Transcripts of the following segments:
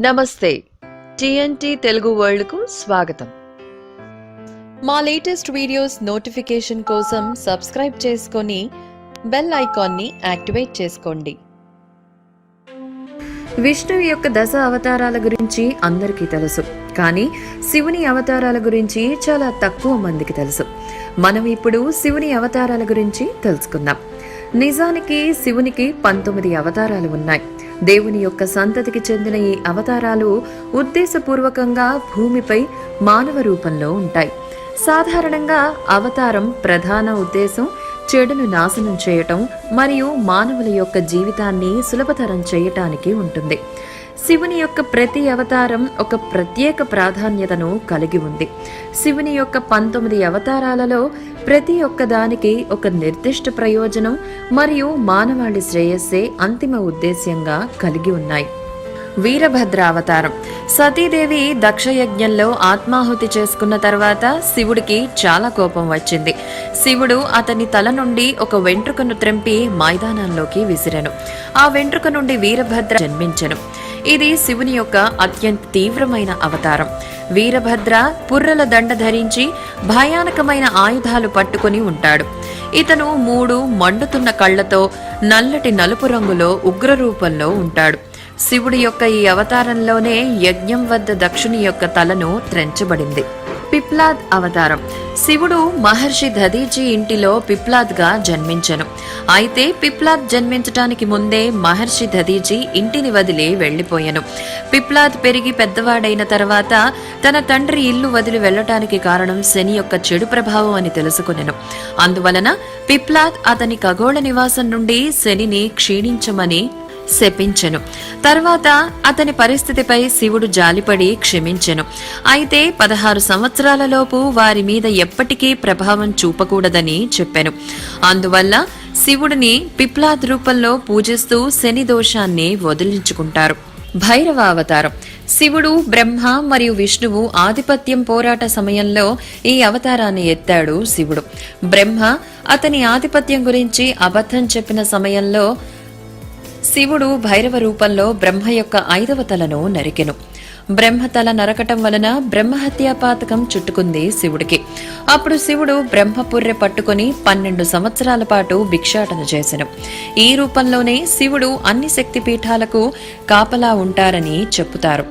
నమస్తే. టిఎన్టీ తెలుగు వరల్డ్కు స్వాగతం. మా లేటెస్ట్ వీడియోస్ నోటిఫికేషన్ కోసం సబ్స్క్రైబ్ చేసుకొని బెల్ ఐకాన్ని యాక్టివేట్ చేసుకోండి. విష్ణువు యొక్క దశ అవతారాల గురించి అందరికీ తెలుసు. కానీ శివుని అవతారాల గురించి చాలా తక్కువ మందికి తెలుసు. మనం ఇప్పుడు శివుని అవతారాల గురించి తెలుసుకుందాం. నిజానికి శివునికి పంతొమ్మిది అవతారాలు ఉన్నాయి. దేవుని యొక్క సంతతికి చెందిన ఈ అవతారాలు ఉద్దేశపూర్వకంగా భూమిపై మానవ రూపంలో ఉంటాయి. సాధారణంగా అవతారం ప్రధాన ఉద్దేశం చెడును నాశనం చేయటం మరియు మానవుల యొక్క జీవితాన్ని సులభతరం చేయటానికి ఉంటుంది. శివుని యొక్క ప్రతి అవతారం ఒక ప్రత్యేక ప్రాధాన్యతను కలిగి ఉంది. శివుని యొక్క పంతొమ్మిది అవతారాలలో ప్రతి ఒక్కదానికి ఒక నిర్దిష్ట ప్రయోజనం మరియు మానవాళి శ్రేయస్సే అంతిమ ఉద్దేశ్యంగా కలిగి ఉన్నాయి. వీరభద్ర అవతారం సతీదేవి దక్షయజ్ఞంలో ఆత్మాహుతి చేసుకున్న తర్వాత శివుడికి చాలా కోపం వచ్చింది. శివుడు అతని తల నుండి ఒక వెంట్రుకను త్రెంపి మైదానంలోకి విసిరెను. ఆ వెంట్రుక నుండి వీరభద్ర జన్మించెను. ఇది శివుని యొక్క అత్యంత తీవ్రమైన అవతారం. వీరభద్ర పుర్రల దండ ధరించి భయానకమైన ఆయుధాలు పట్టుకుని ఉంటాడు. ఇతను మూడు మండుతున్న కళ్ళతో నల్లటి నలుపు రంగులో ఉగ్ర రూపంలో ఉంటాడు. శివుడి యొక్క ఈ అవతారంలోనే యజ్ఞం వద్ద దక్షుని యొక్క తలను త్రెంచబడింది. పిప్లాద్ అవతారం. శివుడు మహర్షి దధీచి ఇంటిలో పిప్లాద్గా జన్మించెను. అయితే పిప్లాద్ జన్మించటానికి ముందే మహర్షి దధీచి ఇంటిని వదిలి వెళ్ళిపోయెను పిప్లాద్ పెరిగి పెద్దవాడైన తర్వాత తన తండ్రి ఇల్లు వదిలి వెళ్ళటానికి కారణం శని యొక్క చెడు ప్రభావం అని తెలుసుకునేను. అందువలన పిప్లాద్ అతని ఖగోళ నివాసం నుండి శనిని క్షీణించమని శపించెను. తర్వాత అతని పరిస్థితిపై శివుడు జాలిపడి క్షమించెను. అయితే పదహారు సంవత్సరాలలోపు వారి మీద ఎప్పటికీ ప్రభావం చూపకూడదని చెప్పాను. అందువల్ల శివుడిని పిప్లాద్ రూపంలో పూజిస్తూ శని దోషాన్ని వదిలించుకుంటారు. భైరవ అవతారం. శివుడు బ్రహ్మ మరియు విష్ణువు ఆధిపత్యం పోరాట సమయంలో ఈ అవతారాన్ని ఎత్తాడు శివుడు. బ్రహ్మ అతని ఆధిపత్యం గురించి అబద్ధం చెప్పిన సమయంలో శివుడు భైరవ రూపంలో బ్రహ్మ యొక్క ఐదవ తలను నరికెను. బ్రహ్మ తల నరకటం వలన బ్రహ్మహత్యా పాతకం చుట్టుకుంది శివుడికి. అప్పుడు శివుడు బ్రహ్మపుర్రె పట్టుకుని పన్నెండు సంవత్సరాల పాటు భిక్షాటన చేసెను. ఈ రూపంలోనే శివుడు అన్ని శక్తి పీఠాలకు కాపలా ఉంటారని చెప్పుతారు.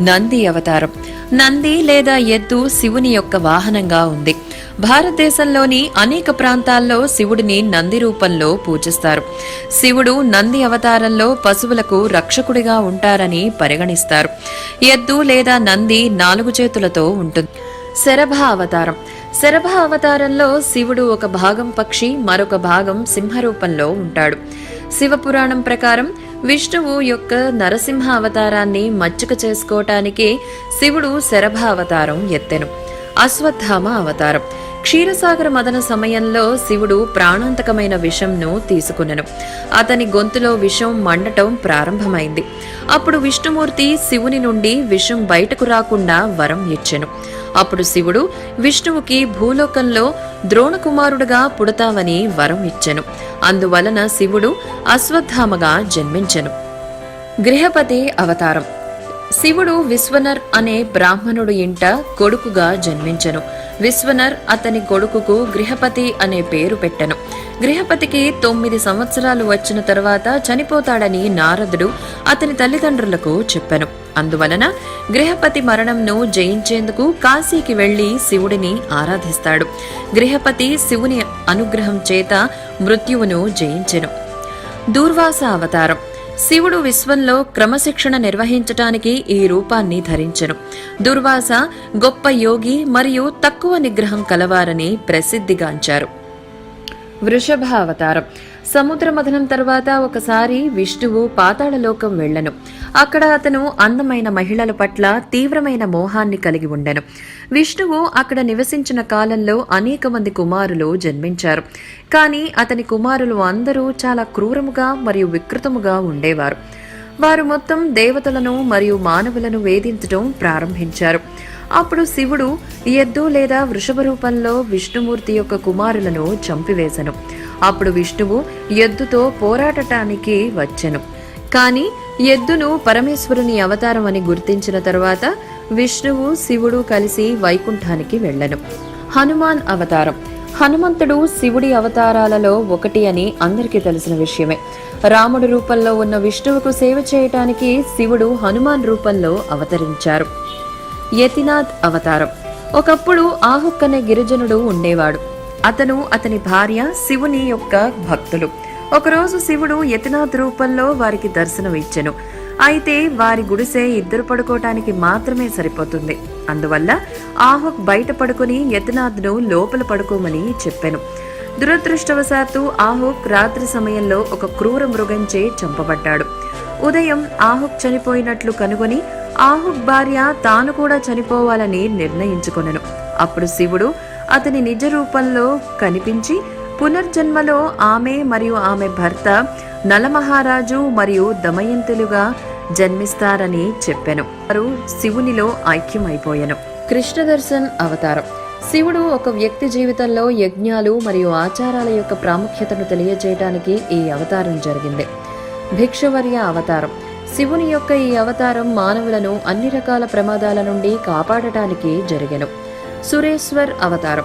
నంది అవతారం. నంది లేదా ఎద్దు శివుని యొక్క వాహనంగా ఉంది. భారతదేశంలోని అనేక ప్రాంతాల్లో శివుడిని నంది రూపంలో పూజిస్తారు. శివుడు నంది అవతారంలో పశువులకు రక్షకుడిగా ఉంటారని పరిగణిస్తారు. ఎద్దు లేదా నంది నాలుగు చేతులతో ఉంటుంది. శరభ అవతారం. శరభ అవతారంలో శివుడు ఒక భాగం పక్షి మరొక భాగం సింహ రూపంలో ఉంటాడు. శివపురాణం ప్రకారం విష్ణువు యొక్క నరసింహ అవతారాన్ని మచ్చుక చేసుకోవటానికి శివుడు శరభ అవతారం ఎత్తెను. అశ్వత్థామ అవతారం. క్షీరసాగర మదన సమయంలో శివుడు ప్రాణాంతకమైన విషంను తీసుకునెను అతని గొంతులో విషం మండటం ప్రారంభమైంది. అప్పుడు విష్ణుమూర్తి శివుని నుండి విషం బయటకు రాకుండా వరం ఇచ్చెను. అప్పుడు శివుడు విష్ణువుకి భూలోకంలో ద్రోణకుమారుడుగా పుడతావని వరం ఇచ్చెను. అందువలన శివుడు అశ్వత్థామగా జన్మించెను. గృహపతి అవతారం. శివుడు విశ్వనర్ అనే బ్రాహ్మణుడు ఇంట కొడుకుగా జన్మించెను. విశ్వనర్ అతని కొడుకుకు గృహపతి అనే పేరు పెట్టెను. గృహపతికి తొమ్మిది సంవత్సరాలు వచ్చిన తర్వాత చనిపోతాడని నారదుడు అతని తల్లిదండ్రులకు చెప్పెను. అందువలన గృహపతి మరణంను జయించేందుకు కాశీకి వెళ్ళి శివుడిని ఆరాధిస్తాడు. గృహపతి శివుని అనుగ్రహం చేత మృత్యువును జయించెను. దూర్వాస అవతారం. శివుడు విశ్వంలో క్రమశిక్షణ నిర్వహించటానికి ఈ రూపాన్ని ధరించెను. దుర్వాస గొప్ప యోగి మరియు తక్కువ నిగ్రహం కలవారని ప్రసిద్ధిగాంచారు. వృషభావతారం. సముద్ర మథనం తర్వాత ఒకసారి విష్ణువు పాతాళలోకం వెళ్ళను అక్కడ అతను అందమైన మహిళల పట్ల తీవ్రమైన మోహాన్ని కలిగి ఉండెను. విష్ణువు అక్కడ నివసించిన కాలంలో అనేక మంది కుమారులు జన్మించారు. కానీ అతని కుమారులు అందరూ చాలా క్రూరముగా మరియు వికృతముగా ఉండేవారు. వారు మొత్తం దేవతలను మరియు మానవులను వేధించడం ప్రారంభించారు. అప్పుడు శివుడు ఎద్దు లేదా వృషభ రూపంలో విష్ణుమూర్తి యొక్క కుమారులను చంపివేశను అప్పుడు విష్ణువు ఎద్దుతో పోరాడటానికి వచ్చెను. కానీ ఎద్దును పరమేశ్వరుని అవతారం అని గుర్తించిన తర్వాత విష్ణువు శివుడు కలిసి వైకుంఠానికి వెళ్ళను. హనుమాన్ అవతారం. హనుమంతుడు శివుడి అవతారాలలో ఒకటి అని అందరికీ తెలిసిన విషయమే. రాముడి రూపంలో ఉన్న విష్ణువుకు సేవ చేయటానికి శివుడు హనుమాన్ రూపంలో అవతరించారు. యతినాథ్ అవతారం. ఒకప్పుడు ఆహుక్కనే గిరిజనుడు ఉండేవాడు. అతను అతని భార్య శివుని యొక్క భక్తులు. ఒకరోజు శివుడు యతినాథ్ రూపంలో వారికి దర్శనం ఇచ్చెను. అయితే వారి గుడిసె ఇద్దరు పడుకోవటానికి మాత్రమే సరిపోతుంది. అందువల్ల ఆహుక్ బయట పడుకుని యతినాథ్ను లోపల పడుకోమని చెప్పాను. దురదృష్టవశాత్తు ఆహుక్ రాత్రి సమయంలో ఒక క్రూర మృగంచే చంపబడ్డాడు. ఉదయం ఆహుక్ చనిపోయినట్లు కనుగొని ఆహుక్ భార్య తాను కూడా చనిపోవాలని నిర్ణయించుకొనను. అప్పుడు శివుడు అతని నిజ రూపంలో కనిపించి పునర్జన్మలో ఆమె మరియు ఆమె భర్త నలమహారాజు మరియు దమయంతులుగా జన్మిస్తారని చెప్పెను. వారు శివునిలో ఐక్యమైపోయెను. కృష్ణదర్శన్ అవతారం. శివుడు ఒక వ్యక్తి జీవితంలో యజ్ఞాలు మరియు ఆచారాల యొక్క ప్రాముఖ్యతను తెలియజేయడానికి ఈ అవతారం జరిగింది. భిక్షవర్య అవతారం. శివుని యొక్క ఈ అవతారం మానవులను అన్ని రకాల ప్రమాదాల నుండి కాపాడటానికి జరిగెను. సురేశ్వర్ అవతారం.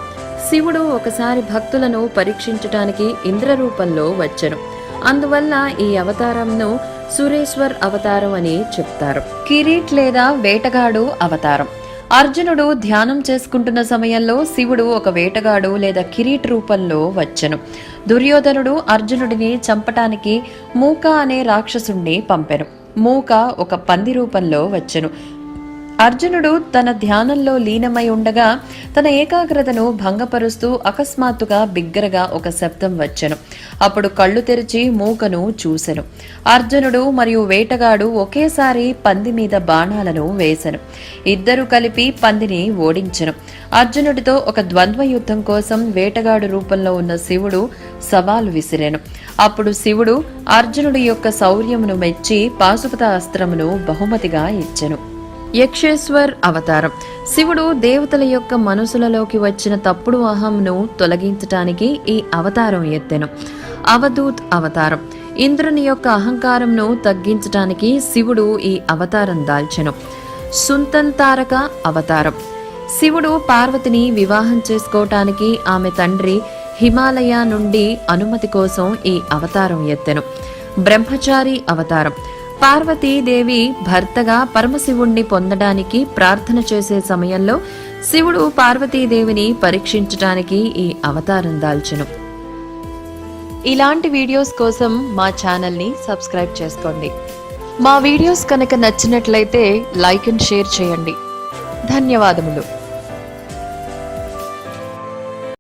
శివుడు ఒకసారి భక్తులను పరీక్షించటానికి ఇంద్ర రూపంలో వచ్చెను అందువల్ల ఈ అవతారంను సురేశ్వర్ అవతారం అని చెప్తారు. కిరీట్ లేదా వేటగాడు అవతారం. అర్జునుడు ధ్యానం చేసుకుంటున్న సమయంలో శివుడు ఒక వేటగాడు లేదా కిరీట్ రూపంలో వచ్చెను. దుర్యోధనుడు అర్జునుడిని చంపటానికి మూక అనే రాక్షసుణ్ణి పంపెను మూక ఒక పంది రూపంలో వచ్చెను. అర్జునుడు తన ధ్యానంలో లీనమై ఉండగా తన ఏకాగ్రతను భంగపరుస్తూ అకస్మాత్తుగా బిగ్గరగా ఒక శబ్దం వచ్చెను. అప్పుడు కళ్ళు తెరిచి మూకను చూసెను. అర్జునుడు మరియు వేటగాడు ఒకేసారి పంది మీద బాణాలను వేసెను. ఇద్దరు కలిపి పందిని ఓడించెను. అర్జునుడితో ఒక ద్వంద్వ యుద్ధం కోసం వేటగాడు రూపంలో ఉన్న శివుడు సవాలు విసిరెను. అప్పుడు శివుడు అర్జునుడి యొక్క శౌర్యమును మెచ్చి పాశుపత అస్త్రమును బహుమతిగా ఇచ్చెను. యక్షేశ్వర్ అవతారం. శివుడు దేవతల యొక్క మనసులలోకి వచ్చిన తప్పుడు అహంను తొలగించటానికి ఈ అవతారం ఎత్తెను. అవధూత్ అవతారం. ఇంద్రుని యొక్క అహంకారంను తగ్గించటానికి శివుడు ఈ అవతారం దాల్చెను. సుంతంతారక అవతారం. శివుడు పార్వతిని వివాహం చేసుకోవటానికి ఆమె తండ్రి హిమాలయ నుండి అనుమతి కోసం ఈ అవతారం ఎత్తెను. బ్రహ్మచారి అవతారం. పార్వతీదేవి భర్తగా పరమశివుణ్ణి పొందడానికి ప్రార్థన చేసే సమయంలో శివుడు పార్వతీదేవిని పరీక్షించటానికి ఈ అవతారం దాల్చెను. ఇలాంటి వీడియోస్ కోసం మా ఛానల్ని సబ్స్క్రైబ్ చేసుకోండి. మా వీడియోస్ కనుక నచ్చినట్లయితే లైక్ అండ్ షేర్ చేయండి. ధన్యవాదములు.